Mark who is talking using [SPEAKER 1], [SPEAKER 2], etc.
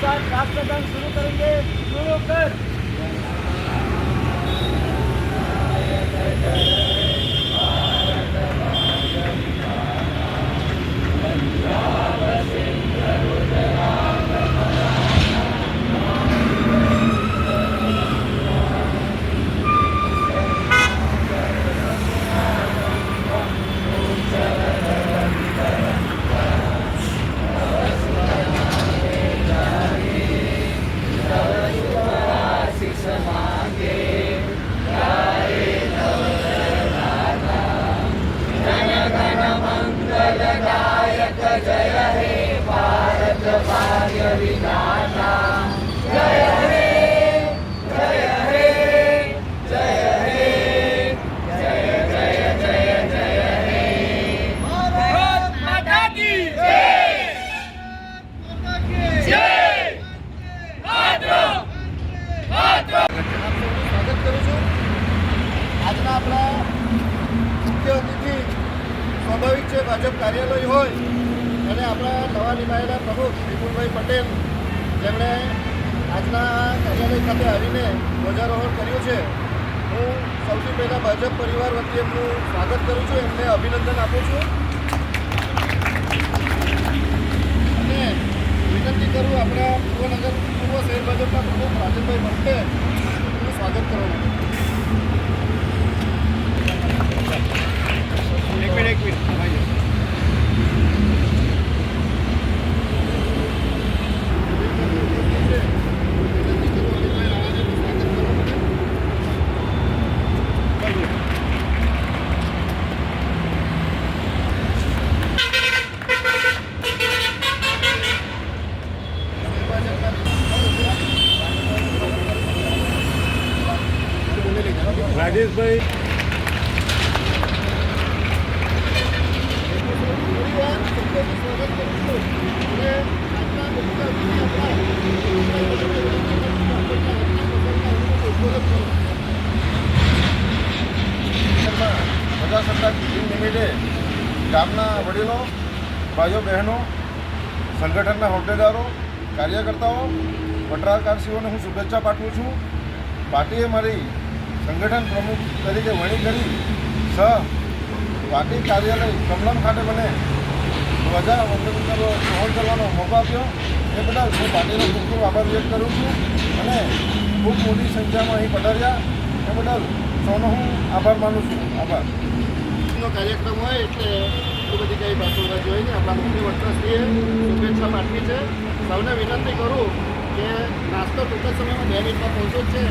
[SPEAKER 1] साथ राष्ट्रदान शुरू करेंगे शुरू कर
[SPEAKER 2] આજના આપણા મુખ્ય અતિથિ સ્વાભાવિક છે ભાજપ કાર્યાલય હોય. અને આપણા નવા નિમાયેલા પ્રમુખ વિપુલભાઈ પટેલ, જેમણે આજના કાર્યાલય ખાતે આવીને ધ્વજારોહણ કર્યું છે. હું સૌથી પહેલાં ભાજપ પરિવાર વતી એમનું સ્વાગત કરું છું, એમને અભિનંદન આપું છું. અને વિનંતી કરું આપણા પૂર્વ પૂર્વ શહેર ભાજપના પ્રમુખ રાજનભાઈ ભટ્ટે એમનું સ્વાગત કરવા રાજેશભાઈ પ્રજાસત્તાક દિન નિમિત્તે ગામના વડીલો, ભાઈઓ, બહેનો, સંગઠનના હોદ્દેદારો, કાર્યકર્તાઓ, પત્રકારશ્રીઓને હું શુભેચ્છા પાઠવું છું. પાર્ટીએ મારી સંગઠન પ્રમુખ તરીકે વણી કરી સહ પાર્ટી કાર્યાલય કમલમ ખાતે મને ધ્વજા વંદન કરો ગ્રહણ કરવાનો મોકો આપ્યો. એ બદલ હું પાર્ટીનો ખૂબ ખૂબ આભાર વ્યક્ત કરું છું અને ખૂબ મોટી સંખ્યામાં અહીં પધાર્યા. એ બદલ સૌનો હું આભાર માનું છું. આભાર. કાર્યક્રમ હોય એટલે એટલી બધી કંઈ જોઈએ ને આપણા મુખ્ય વક્તાશ્રીએ શુભેચ્છા પાઠવી છે. સૌને વિનંતી કરું કે નાસ્તો ટૂંક સમયમાં બે મિનિટમાં પહોંચો છે.